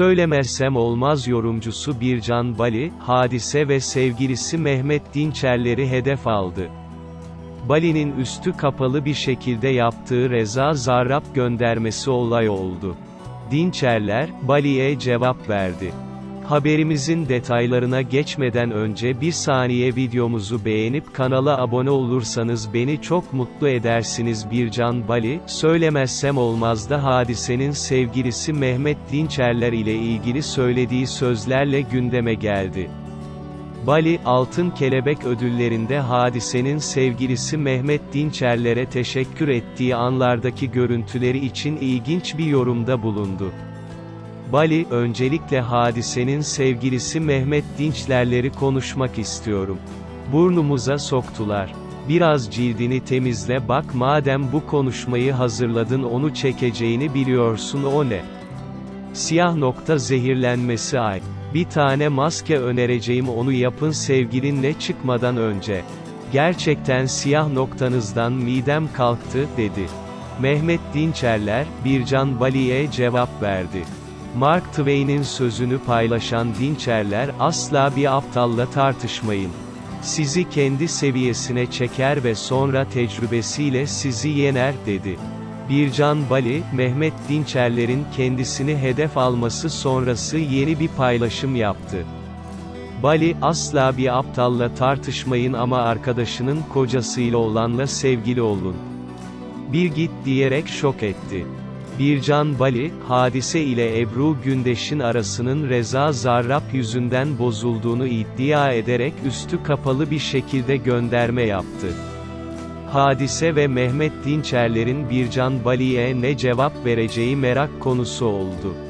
Söylemezsem olmaz yorumcusu Bircan Bali, Hadise ve sevgilisi Mehmet Dinçerleri hedef aldı. Bali'nin üstü kapalı bir şekilde yaptığı Reza Zarrab göndermesi olay oldu. Dinçerler, Bali'ye cevap verdi. Haberimizin detaylarına geçmeden önce bir saniye videomuzu beğenip kanala abone olursanız beni çok mutlu edersiniz Bircan Bali, söylemezsem olmaz da hadisenin sevgilisi Mehmet Dinçerler ile ilgili söylediği sözlerle gündeme geldi. Bali, Altın Kelebek ödüllerinde hadisenin sevgilisi Mehmet Dinçerler'e teşekkür ettiği anlardaki görüntüleri için ilginç bir yorumda bulundu. Bali, öncelikle hadisenin sevgilisi Mehmet Dinçlerleri konuşmak istiyorum. Burnumuza soktular. Biraz cildini temizle bak madem bu konuşmayı hazırladın onu çekeceğini biliyorsun o ne? Siyah nokta zehirlenmesi ay. Bir tane maske önereceğim onu yapın sevgilinle çıkmadan önce. Gerçekten siyah noktanızdan midem kalktı, dedi. Mehmet Dinçerler, Bircan Bali'ye cevap verdi. Mark Twain'in sözünü paylaşan Dinçerler, asla bir aptalla tartışmayın. Sizi kendi seviyesine çeker ve sonra tecrübesiyle sizi yener, dedi. Bircan Bali, Mehmet Dinçerler'in kendisini hedef alması sonrası yeni bir paylaşım yaptı. Bali, asla bir aptalla tartışmayın ama arkadaşının kocasıyla olanla sevgili olun. Bir git diyerek şok etti. Bircan Bali, hadise ile Ebru Gündeş'in arasının Reza Zarrab yüzünden bozulduğunu iddia ederek üstü kapalı bir şekilde gönderme yaptı. Hadise ve Mehmet Dinçerler'in Bircan Bali'ye ne cevap vereceği merak konusu oldu.